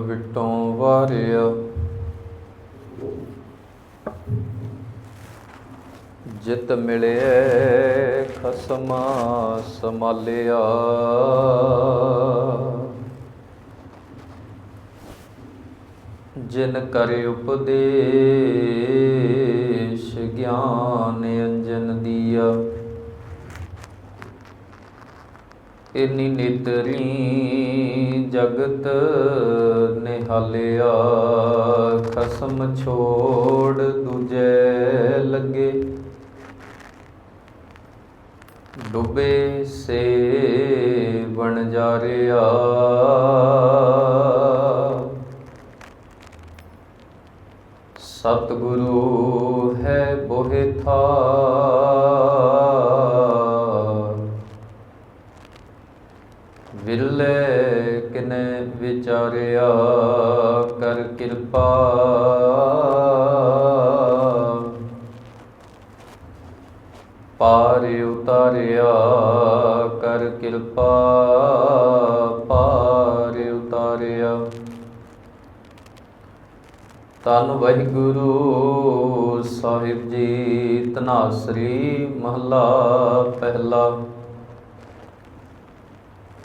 ਵਿਟੋਂ ਵਾਰਿਆ। ਜਿਤ ਮਿਲਿਐ ਖਸਮਾ ਸਮਾਲਿਆ ਜਿਨ ਕਰੇ ਉਪਦੇਸ਼ ਗਿਆਨ ਇਨੀ ਨਿਤਰੀ ਜਗਤ ਨਿਹਾਲਿਆ, ਖਸਮ ਛੋੜ ਦੂਜੇ ਲੱਗੇ। ਡੁੱਬੇ ਸੇ ਬਣ ਜਾ ਜਾਰਿਆ ਸਤਿਗੁਰੂ ਹੈ ਬੋਹਿ ਥਾ ਵਿਰਲੇ ਕਿਨੇ ਵਿਚਾਰਿਆ ਕਰ ਕਿਰਪਾ। ਪਾਰ ਉਤਾਰਿਆ ਕਰ ਕਿਰਪਾ, ਪਾਰ ਉਤਾਰਿਆ। ਤਨ ਵਾਹਿਗੁਰੂ ਸਾਹਿਬ ਜੀ ਤਨਾਸਰੀ ਮਹਲਾ ਪਹਿਲਾ।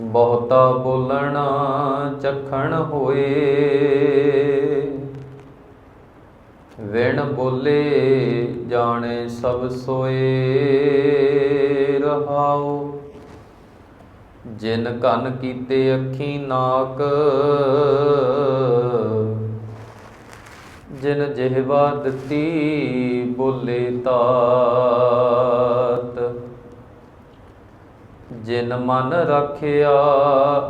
ਬਹੁਤਾ ਬੋਲਣਾ ਚਖਣ ਹੋਏ। ਵਿਣ ਬੋਲੇ ਜਾਣੇ ਸਭ ਸੋਏ। ਰਹਾਓ ਜਿਨ ਕੰਨ ਕੀਤੇ ਅੱਖੀ ਨਾਕ। ਜਿਨ ਜਿਹਵਾ ਦਿੱਤੀ ਬੋਲੇ ਤਾਤ। ਜਿਨ ਮਨ ਰੱਖਿਆ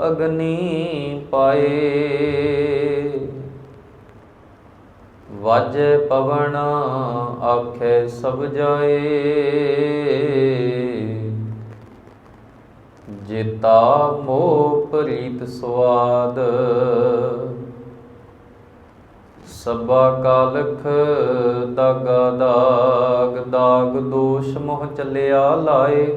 ਅਗਨੀ ਪਾਏ। ਵਾਜੇ ਪਵਨ ਆਖੇ ਸਭ ਜਾਏ। ਜੀਤਾ ਮੋਹ ਪ੍ਰੀਤ ਸਵਾਦ ਸਭਾ ਕਾਲਖ ਦਾਗਾ ਦਾਗ ਦਾਗ ਦੋਸ਼ ਮੋਹ ਚੱਲਿਆ ਲਾਏ।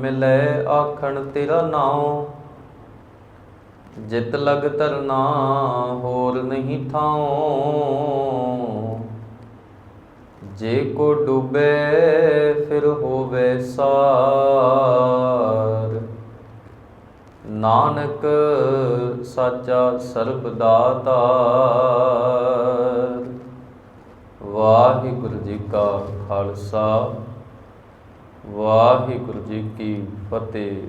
ਮਿਲੈ ਆਖਣ ਤੇਰਾ ਨਾਉ। ਜਿਤ ਲਗ ਤਰਨਾ ਹੋਰ ਨਹੀਂ ਥਾਉ। ਜੇ ਕੋ ਡੂਬੇ ਫਿਰ ਹੋਵੇ ਸਾਰ। ਨਾਨਕ ਸਾਚਾ ਸਰਬ ਦਾਤਾਰ ਵਾਹਿਗੁਰੂ ਜੀ ਕਾ ਖਾਲਸਾ। ਵਾਹਿਗੁਰੂ ਜੀ ਕੀ ਫਤਿਹ।